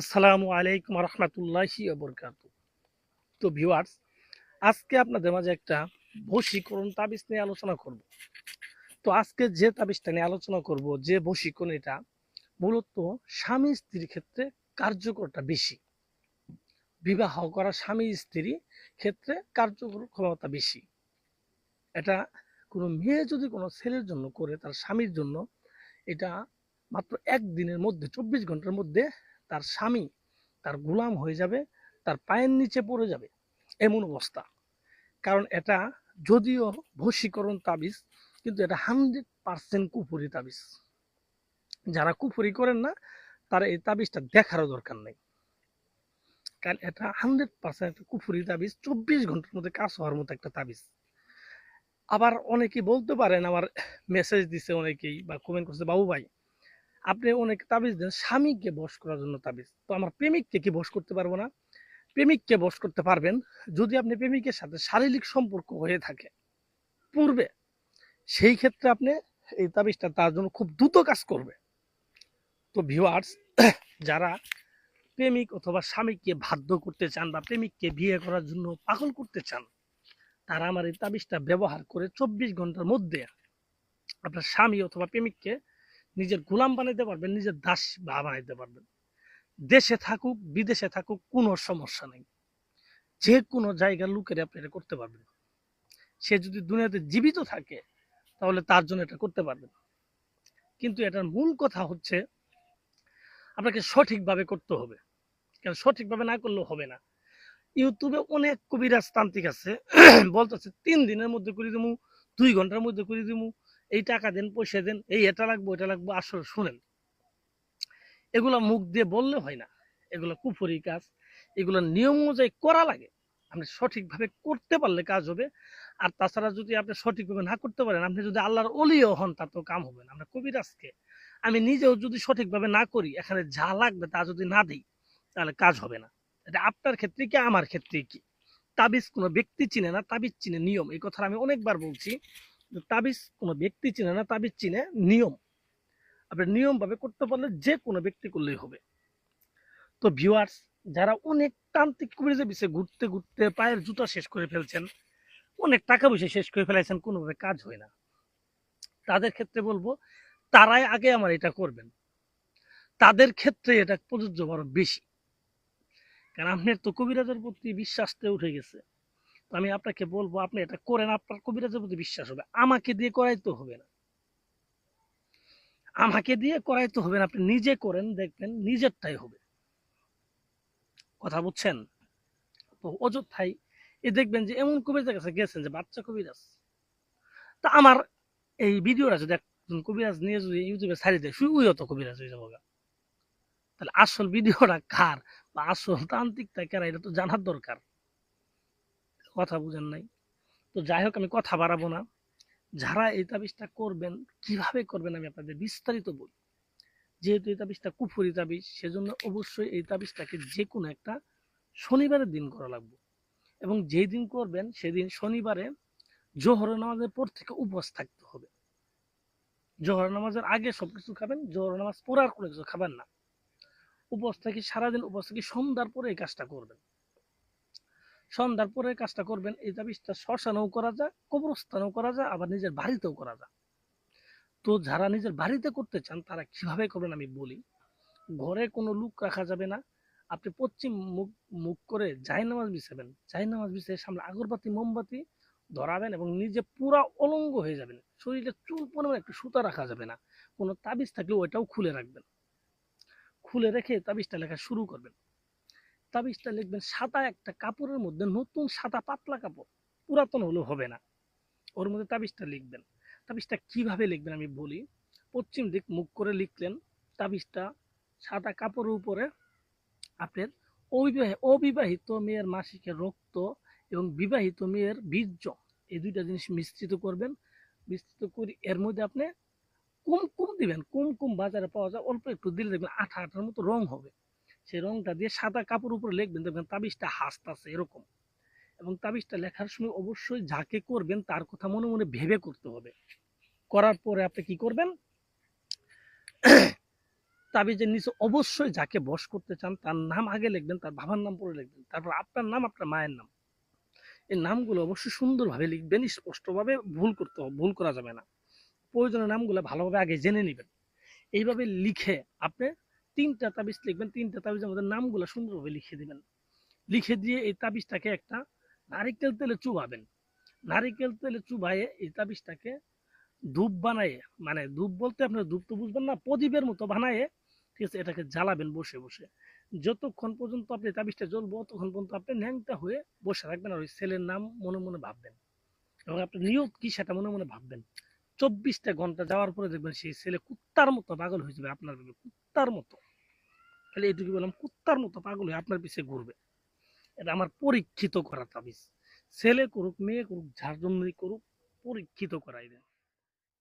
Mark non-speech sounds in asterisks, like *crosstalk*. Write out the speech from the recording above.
আসসালামু আলাইকুম রহমতুল্লাহি বরকাত তো ভিউয়ার্স, আজকে আপনাদের মাঝে একটা বশীকরণ তাবিজ নিয়ে আলোচনা করব। তো আজকে যে তাবিজটা নিয়ে আলোচনা করব, যে বশীকরণ এটা, মূলত স্বামী স্ত্রীর ক্ষেত্রে কার্যকরটা বেশি। বিবাহ করা স্বামী স্ত্রী ক্ষেত্রে কার্যকর ক্ষমতা বেশি। এটা কোনো মেয়ে যদি কোনো ছেলের জন্য করে, তার স্বামীর জন্য, এটা মাত্র একদিনের মধ্যে, চব্বিশ ঘণ্টার মধ্যে তার স্বামী, তার গোলাম হয়ে যাবে, তার পায়ের নিচে পড়ে যাবে, এমন অবস্থা। কারণ এটা যদিও বশীকরণ তাবিজ, কিন্তু এটা হান্ড্রেড পার্সেন্ট কুপুরি তাবিজ। যারা কুপুরি করেন না, তারা এই তাবিজটা দেখারও দরকার নেই। কারণ এটা হান্ড্রেড পার্সেন্ট কুপুরি তাবিজ, চব্বিশ ঘণ্টার মধ্যে কাজ হওয়ার মতো একটা তাবিজ। আবার অনেকেই বলতে পারেন, আমার মেসেজ দিছে অনেকেই বা কমেন্ট করছে, বাবু ভাই আপনি অনেক তাবিজ দেন, স্বামীকে বশ করার জন্য তাবিজ। তো আমার প্রেমিককে কি বশ করতে পারব না? প্রেমিককে বশ করতে পারবেন যদি আপনি প্রেমিকের সাথে শারীরিক সম্পর্ক হয়ে থাকে। পূর্বে সেই ক্ষেত্রে আপনি এই তাবিজটা তার জন্য খুব দ্রুত কাজ করবে। তো ভিউয়ার্স যারা প্রেমিক অথবা স্বামীকে বাধ্য করতে চান বা প্রেমিককে বিয়ে করার জন্য পাগল করতে চান, তারা আমার এই তাবিজটা ব্যবহার করে চব্বিশ ঘণ্টার মধ্যে আপনার স্বামী অথবা প্রেমিককে নিজের গোলাম বানাইতে পারবেন, নিজের দাস বানাইতে পারবেন। দেশে থাকুক, বিদেশে থাকুক, কোনো সমস্যা নেই। যে কোনো জায়গার লোকের আপনি এটা করতে পারবেন। সে যদি দুনিয়াতে জীবিত থাকে, তাহলে তার জন্য এটা করতে পারবেন। কিন্তু এটার মূল কথা হচ্ছে, আপনাকে সঠিকভাবে করতে হবে। কেন? সঠিকভাবে না করলেও হবে না। ইউটিউবে অনেক কবিরাজ তান্ত্রিক আছে, *clears throat* বলতেছে, তিন দিনের মধ্যে করে দিমু, দুই ঘণ্টার মধ্যে করে দিমু। এই টাকা দেন, পয়সা দেন, এই এটা লাগবো এটা লাগবো, আসলে শুনেন। এগুলা মুখ দিয়ে বললে হয় না। এগুলো কুফরি কাজ। এগুলো নিয়ম অনুযায়ী করা লাগে। আপনি সঠিকভাবে করতে পারলে কাজ হবে। আর তাছাড়া যদি আপনি সঠিকভাবে না করতে পারেন, আপনি যদি আল্লাহর অলিও হন তা তো কাম হবে না। আমরা কবিরাজকে। আমি নিজেও যদি সঠিকভাবে না করি, এখানে যা লাগবে তা যদি না দিই, তাহলে কাজ হবে না। এটা আপনার ক্ষেত্রে কি, আমার ক্ষেত্রে কি? তাবিজ কোনো ব্যক্তি চিনে না, তাবিজ চিনে নিয়ম। এই কথা আমি অনেকবার বলছি। তাবিজ কোনো ব্যক্তি চিনে না, তাবিজ চিনে নিয়ম। আপনি নিয়মভাবে করতে পারলে যে কোনো ব্যক্তি করলেই হবে। তো ভিউয়ার্স যারা অনেক তান্ত্রিক কবিরাজে বিষয়ে ঘুরতে ঘুরতে পায়ের জুতা শেষ করে ফেলছেন, অনেক টাকা পয়সা শেষ করে ফেলাইছেন, কোনোভাবে কাজ হয় না। তাদের ক্ষেত্রে বলব, তারাই আগে আমার এটা করবেন। তাদের ক্ষেত্রে এটা প্রযোজ্য বড় বেশি। কারণ আপনার তো কবিরাজের প্রতি বিশ্বাসটা উঠে গেছে। আমি আপনাকে বলব, আপনি এটা করেন, আপনার কবিরাজের প্রতি বিশ্বাস হবে। আমাকে দিয়ে করাইতে হবে না। আমাকে দিয়ে করাইতে হবে না, আপনি নিজে করেন, দেখবেন নিজেরটাই হবে। কথা বুঝছেন? তো অযোধ্যায় এ দেখবেন যে এমন কবিরাজের কাছে গেছেন যে বাচ্চা কবিরাজ। তা আমার এই ভিডিওটা যদি একজন কবিরাজ নিয়ে যদি ইউটিউবে ছাড়ি দেয় শুই তো কবিরাজ হয়ে যাব তাহলে আসল ভিডিওটা কার বা আসল তান্ত্রিকটা কারা, এটা তো জানার দরকার। কথা বুঝেন নাই। তো যাই হোক, আমি কথা বাড়াবো না। যারা এই তাবিজটা করবেন, কীভাবে করবেন আমি আপনাদের বিস্তারিত বলি। যেহেতু এই তাবিজটা কুফুরি তাবিজ, সেজন্য অবশ্যই এই তাবিজটাকে যে কোনো একটা শনিবারের দিন করা লাগবে। এবং যেই দিন করবেন, সেদিন শনিবারে জোহর নামাজের পর থেকে উপবাস থাকতে হবে। জোহর নামাজের আগে সব কিছু খাবেন জোহর নামাজ পড়ার কোনো কিছু খাবেন না। উপবাস থেকে সারাদিন উপবাস থেকে সন্ধ্যার পরে এই কাজটা করবেন। সন্ধ্যার পরে কাজটা করবেন, এই তাবিজটা শ্মশানেও করা যায়, কবরস্থানেও করা যায়, আবার নিজের বাড়িতেও করা যায়। তো যারা নিজের বাড়িতে করতে চান, তারা কীভাবে করবেন আমি বলি, ঘরে কোনো লুক রাখা যাবে না। আপনি পশ্চিম মুখ মুখ করে জাই নামাজ বিছাবেন জাই নামাজ বিছিয়ে সামনে আগরবাতি, মোমবাতি ধরাবেন এবং নিজে পুরা অলঙ্গ হয়ে যাবেন। শরীরে চুল পরিমাণ একটু সুতা রাখা যাবে না, কোনো তাবিজ থাকলে ওইটাও খুলে রাখবেন। খুলে রেখে তাবিজটা লেখা শুরু করবেন। তাবিজটা লিখবেন সাদা একটা কাপড়ের মধ্যে নতুন সাদা পাতলা কাপড়। পুরাতন হলেও হবে না। ওর মধ্যে তাবিজটা লিখবেন। তাবিজটা কীভাবে লিখবেন আমি বলি? পশ্চিম দিক মুখ করে লিখলেন তাবিজটা সাদা কাপড়ের উপরে আপনার অবিবাহিত অবিবাহিত মেয়ের মাসিকের রক্ত এবং বিবাহিত মেয়ের বীর্য এই দুইটা জিনিস মিশ্রিত করবেন। মিশ্রিত করে এর মধ্যে আপনি কুমকুম দিবেন। কুমকুম বাজারে পাওয়া যায় অল্প একটু দিলে দেখবেন আঠা আঠার মতো রং হবে। সেই রংটা দিয়ে সাদা কাপড় উপরে লিখবেন, দেখবেন তাবিজটা হাসতাছে এরকম। এবং তাবিজটা লেখার সময় অবশ্যই যাকে করবেন তার কথা মনে মনে ভেবে করতে হবে। করার পরে আপনি কি করবেন? তাবিজের নিচে অবশ্যই যাকে বশ করতে চান, তার নাম আগে লিখবেন, তার বাবার নাম পরে লিখবেন, তারপর আপনার নাম, আপনার মায়ের নাম। এই নামগুলো অবশ্যই সুন্দরভাবে লিখবেন, স্পষ্টভাবে ভুল করতে ভুল করা যাবে না। প্রয়োজনীয় নামগুলো ভালোভাবে আগে জেনে নেবেন। এইভাবে লিখে আপনি তিনটা তাবিজ লিখবেন তিনটা তাবিজের মধ্যে নামগুলো সুন্দরভাবে লিখে দিবেন। লিখে দিয়ে এই তাবিজটাকে একটা নারিকেল তেলে চুবাবেন। নারিকেল তেলে চুবাইয়ে এই তাবিজটাকে ধূপ বানাইয়ে মানে ধূপ বলতে আপনার ধূপ তো বুঝবেন না, প্রদীপের মতো বানাইয়ে ঠিক আছে, এটাকে জ্বালাবেন বসে বসে। যতক্ষণ পর্যন্ত আপনি তাবিজটা জ্বলবো, ততক্ষণ পর্যন্ত আপনি ন্যাংটা হয়ে বসে থাকবেন আর ওই ছেলের নাম মনে মনে ভাববেন। এবং আপনি নিয়ত কি সেটা মনে মনে ভাববেন। চব্বিশটা ঘণ্টা যাওয়ার পরে দেখবেন সেই ছেলে কুত্তার মতো পাগল হয়ে যাবে, আপনার কুত্তার মতো। তাহলে এটুকু বললাম, কুত্তার মতো পাগল আপনার পিছিয়ে ঘুরবে। এটা আমার পরীক্ষিত করা তাবিজ। ছেলে করুক, মেয়ে করুক, যার করুক, পরীক্ষিত করাই দেন।